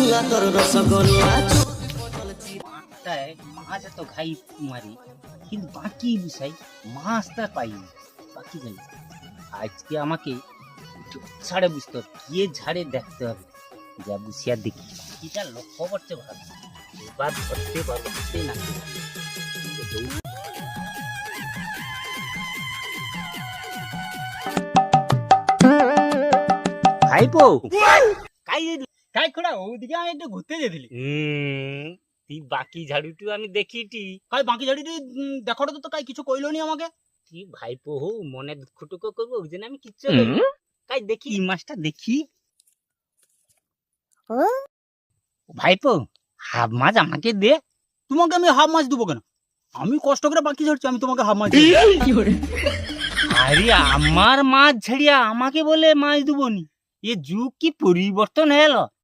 ফুলা তোর রসগোল্লা। মাছ এত ঘাই মারি কিন্তু বাকি বিষয় মাছটা পাইনি বাকি গেল। আজকে আমাকে ছাড়ে বুঝতে হবে গিয়ে ঝাড়ে দেখতে হবে যা বুঝিয়া দেখি। এটা লক্ষ্য করতে ভালো এবার ধরতে পারতে না ভাইপো কাই কাই খোড়া ওদিকে আমি একটু ঘুরতে যেতেলি হুম তুই বাকি ঝাড়ুটু আমি দেখিটি। কাই বাকি ঝাড়িটি দেখো তো কাই কিছু কইলো নি আমাকে। কি ভাইপো হো মনে দুঃখটুকু করব ওই জন্য আমি কিচ্ছু না। দেখি। এই মাছটা দেখি। ভাইপো হাফ মাছ আমাকে দে। তোমাকে আমি হাফ মাছ দেবো কেন? আমি কষ্ট করে বাকি ঝাড়ছি আমি তোমাকে হাফ মাছ আরে আমার মাছ ঝাড়িয়া আমাকে বলে মাছ দেবো নি এ যুগ কি পরিবর্তন হয়ে গেল